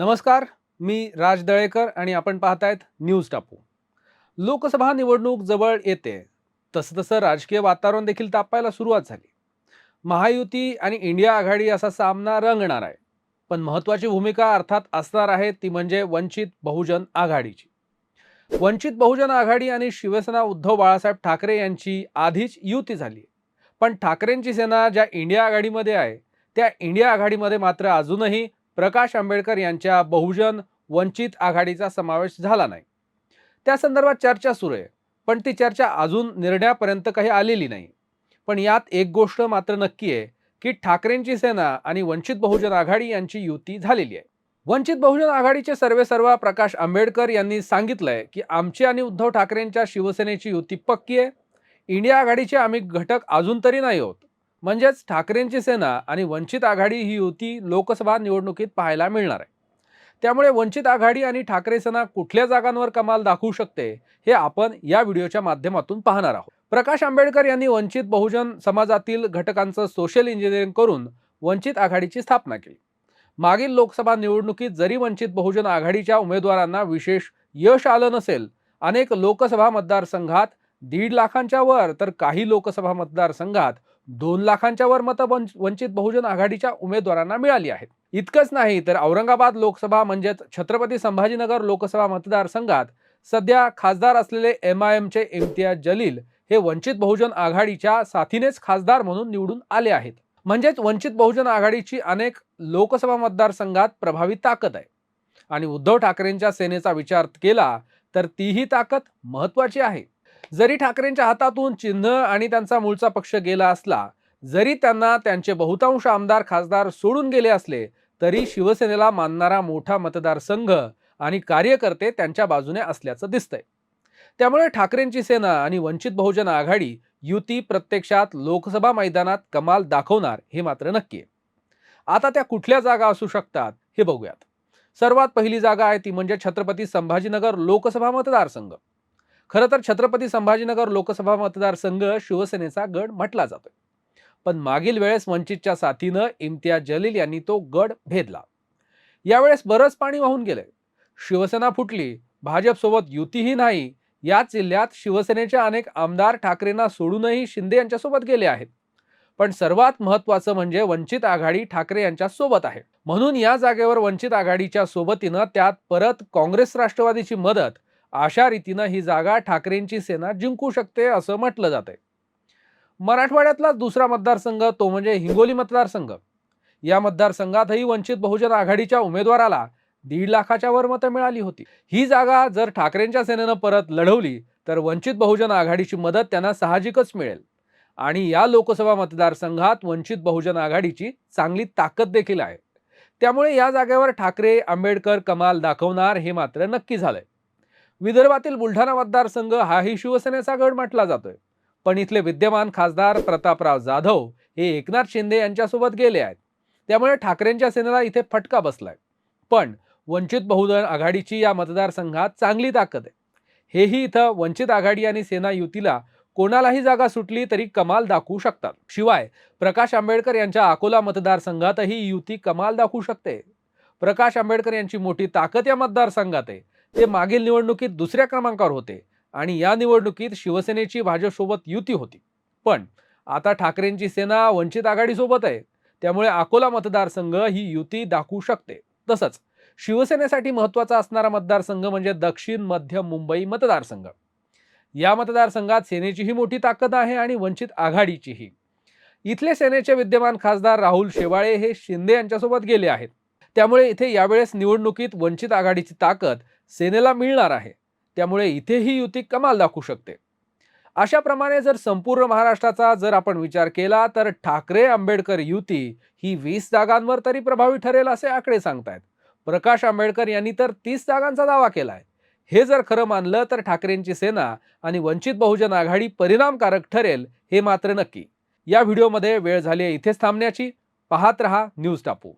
नमस्कार मी राज दळेकर आणि आपण पाहतायत न्यूज टापू. लोकसभा निवडणूक जवळ येते. तसं तसं राजकीय वातावरण देखील तापायला सुरुवात झाली. महायुती आणि इंडिया आघाडी असा सामना रंगणार आहे. पण महत्वाची भूमिका अर्थात असणार आहे ती म्हणजे वंचित बहुजन आघाडीची. वंचित बहुजन आघाडी आणि शिवसेना उद्धव बाळासाहेब ठाकरे यांची आधीच युती झाली. पण ठाकरेंची सेना ज्या इंडिया आघाडीमध्ये आहे त्या इंडिया आघाडीमध्ये मात्र अजूनही प्रकाश आंबेडकर यांच्या बहुजन वंचित आघाडीचा समावेश झाला नाही. त्या संदर्भात चर्चा सुरू आहे पण ती चर्चा अजून निर्णयापर्यंत काही आलेली नाही. पण यात एक गोष्ट मात्र नक्की आहे की ठाकरेंची सेना आणि वंचित बहुजन आघाडी यांची युती झालेली आहे. वंचित बहुजन आघाडीचे सर्वे सर्व प्रकाश आंबेडकर यांनी सांगितलंय की आमची आणि उद्धव ठाकरेंच्या शिवसेनेची युती पक्की आहे. इंडिया आघाडीचे आम्ही घटक अजून तरी नाही होत. म्हणजेच ठाकरेंची सेना आणि वंचित आघाडी ही युती लोकसभा निवडणुकीत पाहायला मिळणार आहे. त्यामुळे वंचित आघाडी आणि ठाकरे सेना कुठल्या जागांवर कमाल दाखवू शकते हे आपण या व्हिडिओच्या माध्यमातून पाहणार आहोत. प्रकाश आंबेडकर यांनी वंचित बहुजन समाजातील घटकांचं सोशल इंजिनिअरिंग करून वंचित आघाडीची स्थापना केली. मागील लोकसभा निवडणुकीत जरी वंचित बहुजन आघाडीच्या उमेदवारांना विशेष यश आलं नसेल अनेक लोकसभा मतदारसंघात दीड लाखांच्या वर तर काही लोकसभा मतदारसंघात दोन लाखांच्या वर मतं वंच- वंचित बहुजन आघाडीच्या उमेदवारांना मिळाली आहेत. इतकंच नाही तर औरंगाबाद लोकसभा म्हणजेच छत्रपती संभाजीनगर लोकसभा मतदारसंघात सध्या खासदार असलेले एम आय एमचे इम्तियाज जलील हे वंचित बहुजन आघाडीच्या साथीनेच खासदार म्हणून निवडून आले आहेत. म्हणजेच वंचित बहुजन आघाडीची अनेक लोकसभा मतदारसंघात प्रभावी ताकद आहे. आणि उद्धव ठाकरेंच्या सेनेचा विचार केला तर तीही ताकद महत्वाची आहे. जरी ठाकरेंच्या हातातून चिन्ह आणि त्यांचा मूळचा पक्ष गेला असला जरी त्यांना त्यांचे बहुतांश आमदार खासदार सोडून गेले असले तरी शिवसेनेला मानणारा मोठा मतदारसंघ आणि कार्यकर्ते त्यांच्या बाजूने असल्याचं दिसतंय. त्यामुळे ठाकरेंची सेना आणि वंचित बहुजन आघाडी युती प्रत्यक्षात लोकसभा मैदानात कमाल दाखवणार हे मात्र नक्की आता त्या कुठल्या जागा असू शकतात हे बघूयात. सर्वात पहिली जागा आहे ती म्हणजे छत्रपती संभाजीनगर लोकसभा मतदारसंघ. खरं तर छत्रपती संभाजीनगर लोकसभा मतदारसंघ शिवसेनेचा गड म्हटला जातोय. पण मागील वेळेस वंचितच्या साथीनं इम्तियाज जलील यांनी तो गड भेदला. यावेळेस बरंच पाणी वाहून गेले शिवसेना फुटली भाजपसोबत युतीही नाही या जिल्ह्यात शिवसेनेचे अनेक आमदार ठाकरेंना सोडूनही शिंदे यांच्यासोबत गेले आहेत. पण सर्वात महत्वाचं म्हणजे वंचित आघाडी ठाकरे यांच्या सोबत आहे. म्हणून या जागेवर वंचित आघाडीच्या सोबतीनं त्यात परत काँग्रेस राष्ट्रवादीची मदत अशा रीतीनं ही जागा ठाकरेंची सेना जिंकू शकते असं म्हटलं जातंय. मराठवाड्यातला दुसरा मतदारसंघ तो म्हणजे हिंगोली मतदारसंघ. या मतदारसंघातही वंचित बहुजन आघाडीच्या उमेदवाराला दीड लाखाच्या वर मतं मिळाली होती. ही जागा जर ठाकरेंच्या सेनेनं परत लढवली तर वंचित बहुजन आघाडीची मदत त्यांना साहजिकच मिळेल. आणि या लोकसभा मतदारसंघात वंचित बहुजन आघाडीची चांगली ताकद देखील आहे. त्यामुळे या जागेवर ठाकरे आंबेडकर कमाल दाखवणार हे मात्र नक्की झालंय. विदर्भातील बुलढाणा मतदारसंघ हाही शिवसेनेचा गड म्हटला जातोय. पण इथले विद्यमान खासदार प्रतापराव जाधव हे एकनाथ शिंदे यांच्यासोबत गेले आहेत. त्यामुळे ठाकरेंच्या सेनेला इथे फटका बसलाय. पण वंचित बहुजन आघाडीची या मतदारसंघात चांगली ताकद आहे. हेही इथं वंचित आघाडी आणि सेना युतीला कोणालाही जागा सुटली तरी कमाल दाखवू शकतात. शिवाय प्रकाश आंबेडकर यांच्या अकोला मतदारसंघातही युती कमाल दाखवू शकते. प्रकाश आंबेडकर यांची मोठी ताकद या मतदारसंघात आहे. ते मागील निवडणुकीत दुसऱ्या क्रमांकावर होते आणि या निवडणुकीत शिवसेनेची भाजपसोबत युती होती. पण आता ठाकरेंची सेना वंचित आघाडीसोबत आहे त्यामुळे अकोला मतदारसंघ ही युती दाखवू शकते. तसंच शिवसेनेसाठी महत्त्वाचा असणारा मतदारसंघ म्हणजे दक्षिण मध्य मुंबई मतदारसंघ. या मतदारसंघात सेनेचीही मोठी ताकद आहे आणि वंचित आघाडीचीही. इथले सेनेचे विद्यमान खासदार राहुल शेवाळे हे शिंदे यांच्यासोबत गेले आहेत. त्यामुळे इथे यावेळेस निवडणुकीत वंचित आघाडीची ताकद सेनेला मिळणार आहे. त्यामुळे इथेही युती कमाल दाखवू शकते. अशाप्रमाणे जर संपूर्ण महाराष्ट्राचा जर आपण विचार केला तर ठाकरे आंबेडकर युती ही वीस जागांवर तरी प्रभावी ठरेल असे आकडे सांगतायत. प्रकाश आंबेडकर यांनी तर तीस जागांचा दावा केलाय. हे जर खरं मानलं तर ठाकरेंची सेना आणि वंचित बहुजन आघाडी परिणामकारक ठरेल हे मात्र नक्की. या व्हिडिओमध्ये वेळ झाली आहे इथेच थांबण्याची. पाहत रहा न्यूज टापू.